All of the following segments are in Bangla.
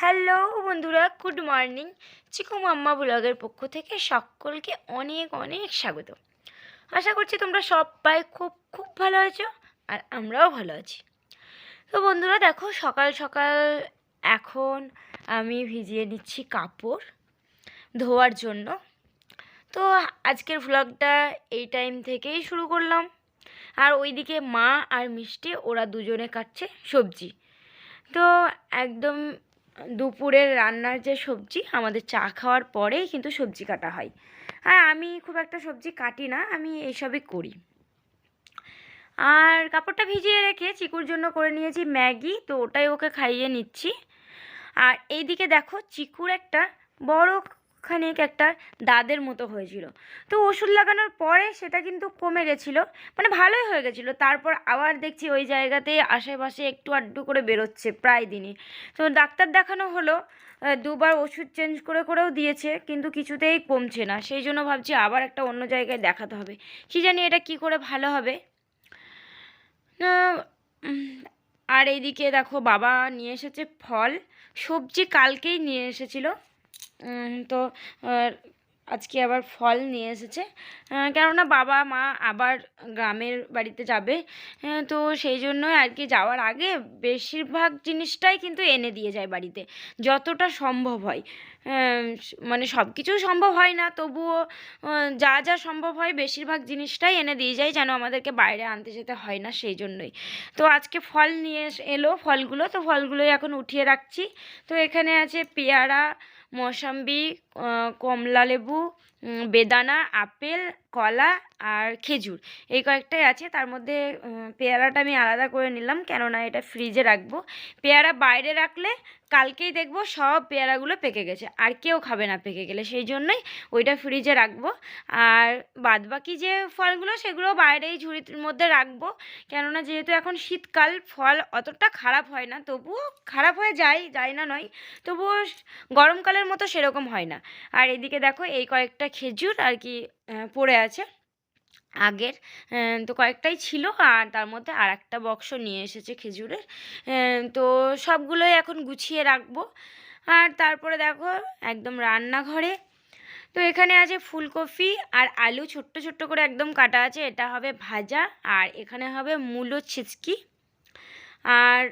হ্যালো বন্ধুরা, গুড মর্নিং। চিকু মাম্মা ব্লগের পক্ষ থেকে সকলকে অনেক অনেক স্বাগত। আশা করছি তোমরা সবাই খুব খুব ভালো আছো আর আমরাও ভালো আছি। তো বন্ধুরা, দেখো সকাল সকাল এখন আমি ভিজিয়ে নিচ্ছি কাপড় ধোয়ার জন্য। তো আজকের ভ্লগটা এই টাইম থেকেই শুরু করলাম। আর ওইদিকে মা আর মিষ্টি, ওরা দুজনে কাটছে সবজি। তো একদম দুপুরের রান্নার যে সবজি, আমাদের চা খাওয়ার পরেই কিন্তু সবজি কাটা হয়। হ্যাঁ আমি খুব একটা সবজি কাটি না, আমি এইসবই করি। আর কাপড়টা ভিজিয়ে রেখে চিকুর জন্য করে নিয়েছি ম্যাগি, তো ওটাই ওকে খাইয়ে নিচ্ছি। আর এইদিকে দেখো, চিকুর একটা বড় খানিক একটা দাদের মতো হয়েছিল। তো ওষুধ লাগানোর পরে সেটা কিন্তু কমে গেছিল মানে ভালোই হয়ে গেছিল। তারপর আবার দেখছি ওই জায়গাতে আশেপাশে একটু আড্ডু করে বেরোচ্ছে প্রায় দিনই। তো ডাক্তার দেখানো হলো দুবার ওষুধ চেঞ্জ করে করেও দিয়েছে, কিন্তু কিছুতেই কমছে না। সেই জন্য ভাবছি আবার একটা অন্য জায়গায় দেখাতে হবে। কি জানি এটা কি করে ভালো হবে? আর এইদিকে দেখো বাবা নিয়ে এসেছে ফল। সবজি কালকেই নিয়ে এসেছিল। তো আজকে আবার ফল নিয়ে এসেছে। কেননা বাবা মা আবার গ্রামের বাড়িতে যাবে। তো সেই জন্যই আর কি যাওয়ার আগে বেশিরভাগ জিনিসটাই কিন্তু এনে দিয়ে যায় বাড়িতে, যতটা সম্ভব হয়। মানে সব কিছু সম্ভব হয় না, তবুও যা যা সম্ভব হয় বেশিরভাগ জিনিসটাই এনে দিয়ে যায়, যেন আমাদেরকে বাইরে আনতে যেতে হয় না সেই জন্যই। তো আজকে ফল নিয়ে এলো ফলগুলো, তো ফলগুলোই এখন উঠিয়ে রাখছি। তো এখানে আছে পেয়ারা मौसम्बी কমলা লেবু বেদানা, আপেল, কলা আর খেজুর। এই কয়েকটাই আছে। তার মধ্যে পেয়ারাটা আমি আলাদা করে নিলাম কেননা এটা ফ্রিজে রাখব। পেয়ারা বাইরে রাখলে কালকেই দেখব সব পেয়ারাগুলো পেকে গেছে। আর কেউ খাবে না পেকে গেলে। সেই জন্যই ওইটা ফ্রিজে রাখব। আর বাদবাকি যে ফলগুলো সেগুলো বাইরেই ঝুড়ির মধ্যে রাখব। কেননা যেহেতু এখন শীতকাল, ফল অতটা খারাপ হয় না। তবুও খারাপ হয়ে যায় যায় না নয়। তবুও গরমকালের মতো সেরকম হয় না। আর এদিকে দেখো এই কয়েকটা খেজুর আর কি পড়ে আছে। আগের তো কয়েকটাই ছিল আর তার মধ্যে আর একটা বক্স নিয়ে এসেছে খেজুরের। তো সবগুলোই এখন গুছিয়ে রাখব। আর তারপরে দেখো একদম রান্নাঘরে, তো এখানে আছে ফুলকপি আর আলু ছোট্ট ছোট্ট করে একদম কাটা আছে। এটা হবে ভাজা আর এখানে হবে মূলো ছিচকি। আর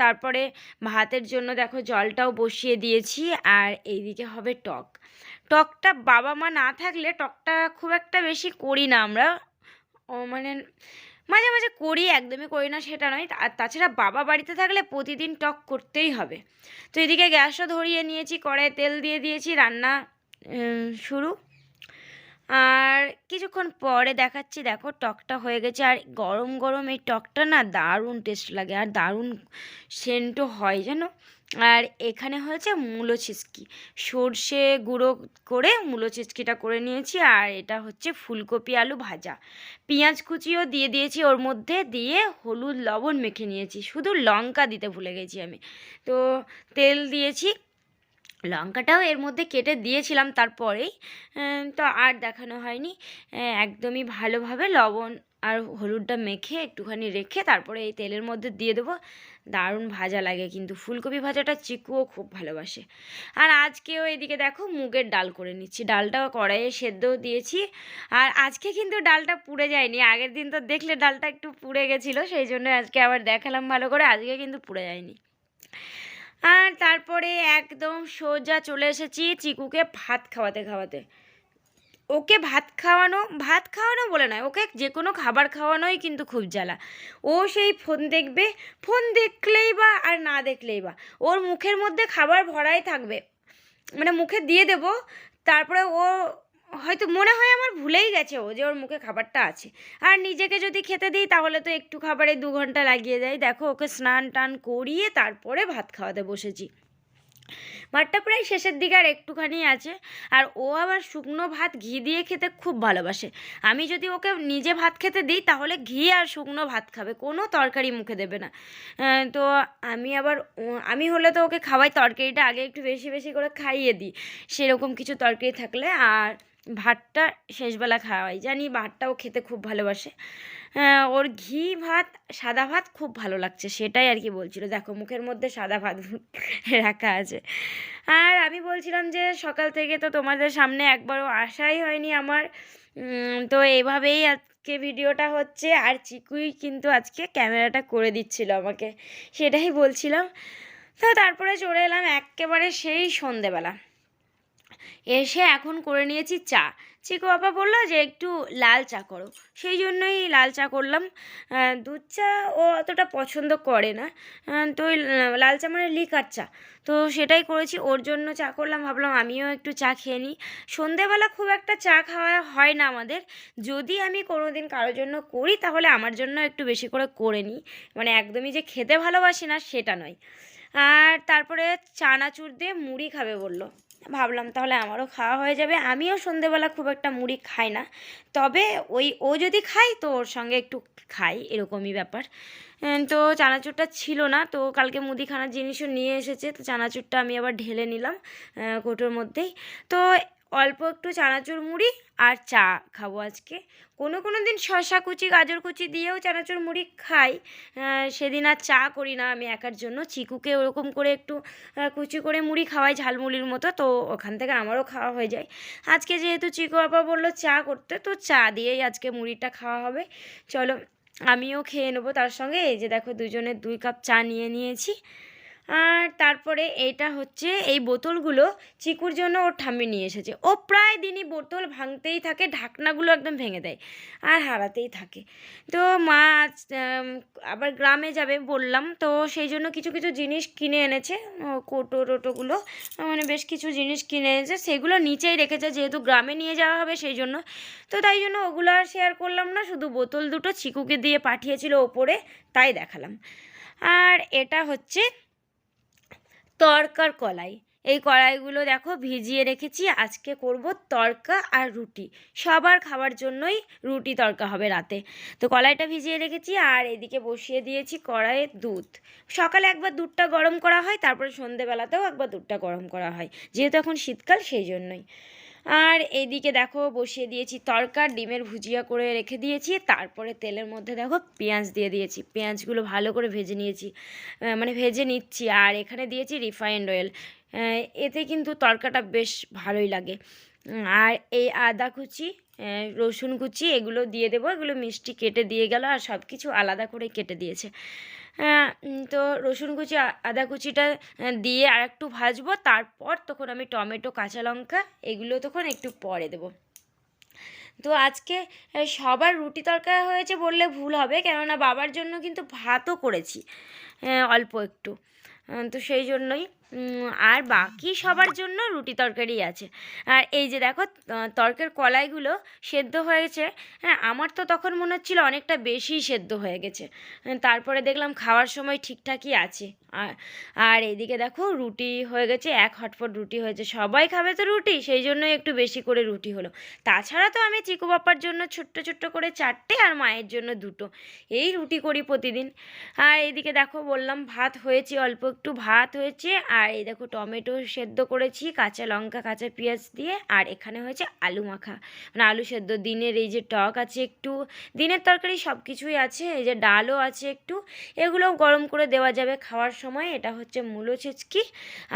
তারপরে ভাতের জন্য দেখো জলটাও বসিয়ে দিয়েছি আর এইদিকে হবে টক। টকটা বাবা মা না থাকলে টকটা খুব একটা বেশি করি না আমরা। মানে মাঝে মাঝে করি, একদমই করি না সেটা নয়। আর তাছাড়া বাবা বাড়িতে থাকলে প্রতিদিন টক করতেই হবে। তো এদিকে গ্যাসও ধরিয়ে নিয়েছি কড়াই তেল দিয়ে দিয়েছি, রান্না শুরু। আর কিছুক্ষণ পরে দেখাচ্ছি, দেখো টকটা হয়ে গেছে। আর গরম গরম এই টকটা না দারুণ টেস্ট লাগে আর দারুণ সেন্টও হয় জানো? আর এখানে হয়েছে মূলো ছিচকি সর্ষে গুঁড়ো করে মূলো ছিচকিটা করে নিয়েছি আর এটা হচ্ছে ফুলকপি আলু ভাজা। পেঁয়াজ কুচিও দিয়ে দিয়েছি, ওর মধ্যে দিয়ে হলুদ লবণ মেখে নিয়েছি। শুধু লঙ্কা দিতে ভুলে গেছি আমি। তো তেল দিয়েছি লঙ্কাটাও এর মধ্যে কেটে দিয়েছিলাম তারপরেই তো আর দেখানো হয়নি। একদমই ভালোভাবে লবণ আর হলুদটা মেখে একটুখানি রেখে তারপরে এই তেলের মধ্যে দিয়ে দেবো। দারুণ ভাজা লাগে কিন্তু, ফুলকপি ভাজাটা চিকুও খুব ভালোবাসে। আর আজকেও এদিকে দেখো মুগের ডাল করে নিচ্ছি, ডালটাও কড়াইয়ে সেদ্ধও দিয়েছি। আর আজকে কিন্তু ডালটা পুড়ে যায়নি, আগের দিন তো দেখলে ডালটা একটু পুড়ে গেছিল, সেই জন্য আজকে আবার দেখালাম ভালো করে, আজকে কিন্তু পুড়ে যায়নি। আর তারপরে একদম সোজা চলে এসেছি চিকুকে ভাত খাওয়াতে খাওয়াতে। ওকে ভাত খাওয়ানো ভাত খাওয়ানো বলে নয়, ওকে যে কোনো খাবার খাওয়ানোই কিন্তু খুব জ্বালা। ও সেই ফোন দেখবে, ফোন দেখলেই বা আর না দেখলেই বা। ওর মুখের মধ্যে খাবার ভরাই থাকবে। মানে মুখে দিয়ে দেবো, তারপরে ও হয়তো মনে হয় আমার ভুলেই গেছে ও যে ওর মুখে খাবারটা আছে। আর নিজেকে যদি খেতে দিই তাহলে তো একটু খাবারে দু ঘণ্টা লাগিয়ে দেয়। দেখো ওকে স্নান টান করিয়ে তারপরে ভাত খাওয়াতে বসেছি। ভাতটা প্রায় শেষের দিকে আর একটুখানি আছে। আর ও আবার শুকনো ভাত ঘি দিয়ে খেতে খুব ভালোবাসে। আমি যদি ওকে নিজে ভাত খেতে দিই তাহলে ঘি আর শুকনো ভাত খাবে, কোনো তরকারি মুখে দেবে না। তো আমি আবার আমি হলে তো ওকে খাওয়াই, তরকারিটা আগে একটু বেশি বেশি করে খাইয়ে দিই। সেরকম কিছু তরকারি থাকলে। আর ভাতটা শেষবেলা খাওয়াই। জানি ভাতটাও খেতে খুব ভালোবাসে। ওর ঘি ভাত, সাদা ভাত খুব ভালো লাগছে, সেটাই আর কি বলছিল। দেখো, মুখের মধ্যে সাদা ভাত রাখা আছে। আর আমি বলছিলাম যে, সকাল থেকে তো তোমাদের সামনে একবারও আসাই হয়নি আমার। তো এইভাবেই আজকে ভিডিওটা হচ্ছে। আর চিকুই কিন্তু আজকে ক্যামেরাটা করে দিচ্ছিল আমাকে, সেটাই বলছিলাম। তো তারপরে চলে এলাম একেবারে সেই সন্ধেবেলা। এসে এখন করে নিয়েছি চা। চিকু বাবা বলল যে একটু লাল চা করো। সেই জন্যই লাল চা করলাম। দুধ চা ও অতটা পছন্দ করে না। তো লাল চা মানে লিকার চা। তো সেটাই করেছি। ওর জন্য চা করলাম। ভাবলাম আমিও একটু চা খেয়ে নিই। সন্ধেবেলা খুব একটা চা খাওয়া হয় না আমাদের। যদি আমি কোনো দিন কারোর জন্য করি, তাহলে আমার জন্য একটু বেশি করে করে নিই। মানে একদমই যে খেতে ভালোবাসি না, সেটা নয়। আর তারপরে চানাচুর দিয়ে মুড়ি খাবে বলল। ভাবলাম তাহলে আমারও খাওয়া হয়ে যাবে। আমিও সন্ধেবেলা খুব একটা মুড়ি খাই না। তবে ওই, ও যদি খাই তো ওর সঙ্গে একটু খাই, এরকমই ব্যাপার। তো চানাচুরটা ছিল না, তো কালকে মুদিখানার জিনিসও নিয়ে এসেছে। তো চানাচুরটা আমি আবার ঢেলে নিলাম কোটোর মধ্যেই। তো অল্প একটু চানাচুর মুড়ি আর চা খাব আজকে। কোনো কোনো দিন শসা কুচি, গাজর কুচি দিয়েও চানাচুর মুড়ি খাই। সেদিন আর চা করি না, আমি একার জন্য। চিকুকে ওরকম করে একটু কুচি করে মুড়ি খাওয়াই ঝালমুড়ির মতো, তো ওখান থেকে আমারও খাওয়া হয়ে যায়। আজকে যেহেতু চিকু বাবা বলল চা করতে, তো চা দিয়েই আজকে মুড়িটা খাওয়া হবে। চলো, আমিও খেয়ে নেব তার সঙ্গে। এই যে দেখো দুজনের দুই কাপ চা নিয়ে নিয়েছি। আর তারপরে এইটা হচ্ছে এই বোতলগুলো চিকুর জন্য ওর ঠাম্মি নিয়ে এসেছে। ও প্রায় দিনই বোতল ভাঙতেই থাকে, ঢাকনাগুলো একদম ভেঙে দেয় আর হারাতেই থাকে। তো মা আবার গ্রামে যাবে বললাম, তো সেই জন্য কিছু কিছু জিনিস কিনে এনেছে কোটো টোটোগুলো মানে বেশ কিছু জিনিস কিনে এনেছে, সেগুলো নিচেই রেখেছে, যেহেতু গ্রামে নিয়ে যাওয়া হবে সেই জন্য। তো তাই জন্য ওগুলো আর শেয়ার করলাম না, শুধু বোতল দুটো চিকুকে দিয়ে পাঠিয়েছিল ওপরে, তাই দেখালাম। আর এটা হচ্ছে তরকার কলাই। এই কড়াইগুলো দেখো ভিজিয়ে রেখেছি, আজকে করব তরকা আর রুটি। সবার খাবার জন্যই রুটি তরকা হবে রাতে। তো কলাইটা ভিজিয়ে রেখেছি আর এদিকে বসিয়ে দিয়েছি কড়াইয়ের দুধ। সকালে একবার দুধটা গরম করা হয়, তারপরে সন্ধেবেলাতেও একবার দুধটা গরম করা হয়। যেহেতু এখন শীতকাল, সেই জন্যই। আর এইদিকে দেখো বসিয়ে দিয়েছি তরকার, ডিমের ভুজিয়া করে রেখে দিয়েছি, তারপরে তেলের মধ্যে দেখো পেঁয়াজ দিয়ে দিয়েছি। পেঁয়াজগুলো ভালো করে ভেজে নিয়েছি মানে ভেজে নিচ্ছি আর এখানে দিয়েছি রিফাইন্ড অয়েল। এতে কিন্তু তরকাটা বেশ ভালোই লাগে। আর এই আদা কুচি রসুন কুচি, এগুলো দিয়ে দেবো, এগুলো মিষ্টি কেটে দিয়ে গেল আর সব কিছু আলাদা করে কেটে দিয়েছে। তো রসুন কুচি আদা কুচিটা দিয়ে আর একটু ভাজবো। তারপর তখন আমি টমেটো, কাঁচা লঙ্কা, এগুলো তখন একটু পরে দেবো। তো আজকে সবার রুটি তরকারি হয়েছে বললে ভুল হবে, কেননা বাবার জন্য কিন্তু ভাতও করেছি অল্প একটু। তো সেই জন্যই আর বাকি সবার জন্য রুটি তরকারি আছে। আর এই যে দেখো তরকার কলাইগুলো সেদ্ধ হয়েছে হ্যাঁ আমার তো তখন মনে হচ্ছিল অনেকটা বেশি সেদ্ধ হয়ে গেছে। তারপরে দেখলাম খাওয়ার সময় ঠিকঠাকই আছে। আর এইদিকে দেখো, রুটি হয়ে গেছে, এক হটফট রুটি হয়েছে। সবাই খাবে তো রুটি, সেই জন্যই একটু বেশি করে রুটি হলো। তাছাড়া তো আমি চিকু বাপ্পার জন্য ছোট্ট ছোট্ট করে চারটে আর মায়ের জন্য দুটো। এই রুটি করি প্রতিদিন। আর এইদিকে দেখো, বললাম ভাত হয়েছে, অল্প একটু ভাত হয়েছে। আর এই দেখো টমেটো সেদ্ধ করেছি, কাঁচা লঙ্কা, কাঁচা পেঁয়াজ দিয়ে, আর এখানে হয়েছে আলু মাখা। মানে আলু সেদ্ধ, দিনের এই যে টক আছে একটু, দিনের তরকারি সব কিছুই আছে, এই যে ডালও আছে একটু, এগুলোও গরম করে দেওয়া যাবে খাওয়ার সময়, এটা হচ্ছে মূলো ছেচকি।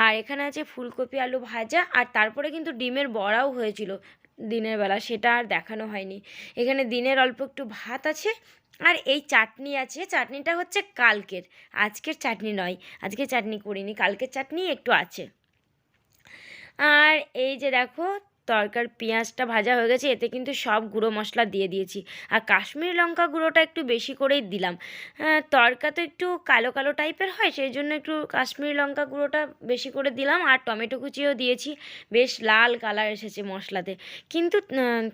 আর এখানে আছে ফুলকপি আলু ভাজা, আর তারপরে কিন্তু ডিমের বড়াও হয়েছিল দিনের বেলা, সেটা আর দেখানো হয়নি। এখানে দিনের অল্প একটু ভাত আছে আর এই চাটনি আছে, চাটনিটা হচ্ছে কালকের। আজকের চাটনি নয়, আজকে চাটনি করিনি, কালকের চাটনি একটু আছে। আর এই যে দেখো তরকার পেঁয়াজটা ভাজা হয়ে গেছে এতে কিন্তু সব গুঁড়ো মশলা দিয়ে দিয়েছি। আর কাশ্মীরি লঙ্কা গুঁড়োটা একটু বেশি করেই দিলাম। আহ, তরকা তো একটু কালো কালো টাইপের হয় সেই জন্য একটু কাশ্মীরি লঙ্কা গুঁড়োটা বেশি করে দিলাম। আর টমেটো কুচিও দিয়েছি বেশ লাল কালার এসেছে মশলাতে। কিন্তু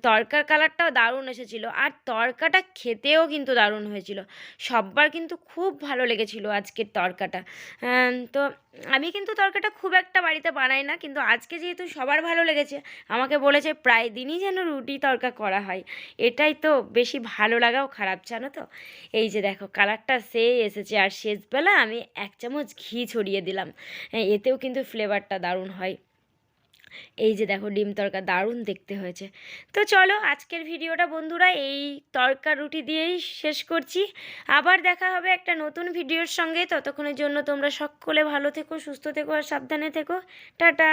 তরকার কালারটাও দারুণ এসেছিল। আর তরকাটা খেতেও কিন্তু দারুণ হয়েছিল। সববার কিন্তু খুব ভালো লেগেছিল আজকের তরকাটা। তো আমি কিন্তু তরকাটা খুব একটা বাড়িতে বানাই না কিন্তু আজকে যেহেতু সবার ভালো লেগেছে আমাকে বলেছে প্রায় দিনই যেন রুটি তরকা করা হয়। এটাই তো বেশি ভালো লাগাও খারাপ জানো তো? এই যে দেখো কালারটা সে এসেছে আর শেষবেলা আমি এক চামচ ঘি ছড়িয়ে দিলাম। হ্যাঁ, এতেও কিন্তু ফ্লেভারটা দারুণ হয়। এই যে দেখো ডিম তরকা দারুণ দেখতে হয়েছে। তো চলো আজকের ভিডিওটা বন্ধুরা এই তরকা রুটি দিয়েই শেষ করছি। আবার দেখা হবে একটা নতুন ভিডিওর সঙ্গে। ততক্ষণের জন্য তোমরা সকলে ভালো থেকো সুস্থ থেকো আর সাবধানে থেকো। টাটা!